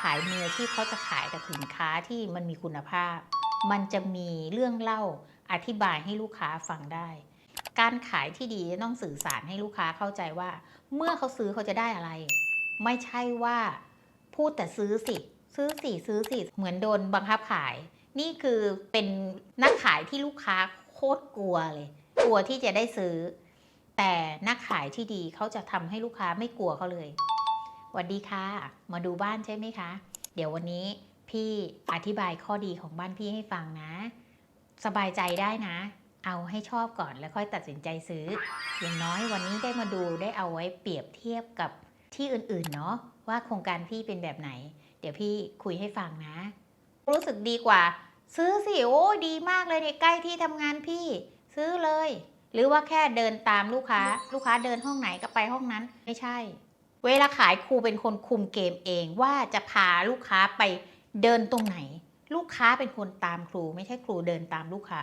ขายมืออาชีพเขาจะขายแต่สินค้าที่มันมีคุณภาพ มันจะมีเรื่องเล่าอธิบายให้ลูกค้าฟังได้ การขายที่ดีต้องสื่อสารให้ลูกค้าเข้าใจว่า เมื่อเขาซื้อเขาจะได้อะไร ไม่ใช่ว่าพูดแต่ซื้อสิ ซื้อสิซื้อสิเหมือนโดนบังคับขาย นี่คือเป็นนักขายที่ลูกค้าโคตรกลัวเลย กลัวที่จะได้ซื้อ แต่นักขายที่ดีเขาจะทำให้ลูกค้าไม่กลัวเขาเลย วัสดีค่ะ มาดูบ้านใช่ไหมคะ เดี๋ยววันนี้พี่อธิบายข้อดีของบ้านพี่ให้ฟังนะ สบายใจได้นะ เอาให้ชอบก่อนแล้วค่อยตัดสินใจซื้อ อย่างน้อยวันนี้ได้มาดูได้เอาไว้เปรียบเทียบกับที่อื่นๆเนาะว่าโครงการพี่เป็นแบบไหน เดี๋ยวพี่คุยให้ฟังนะ รู้สึกดีกว่า ซื้อสิโอ้ดีมากเลยเนี่ยใกล้ที่ทำงานพี่ ซื้อเลย หรือว่าแค่เดินตามลูกค้า ลูกค้าเดินห้องไหนก็ไปห้องนั้นไม่ใช่ เวลาขายครูเป็นคนคุมเกมเองว่าจะพาลูกค้าไปเดินตรงไหน ลูกค้าเป็นคนตามครู ไม่ใช่ครูเดินตามลูกค้า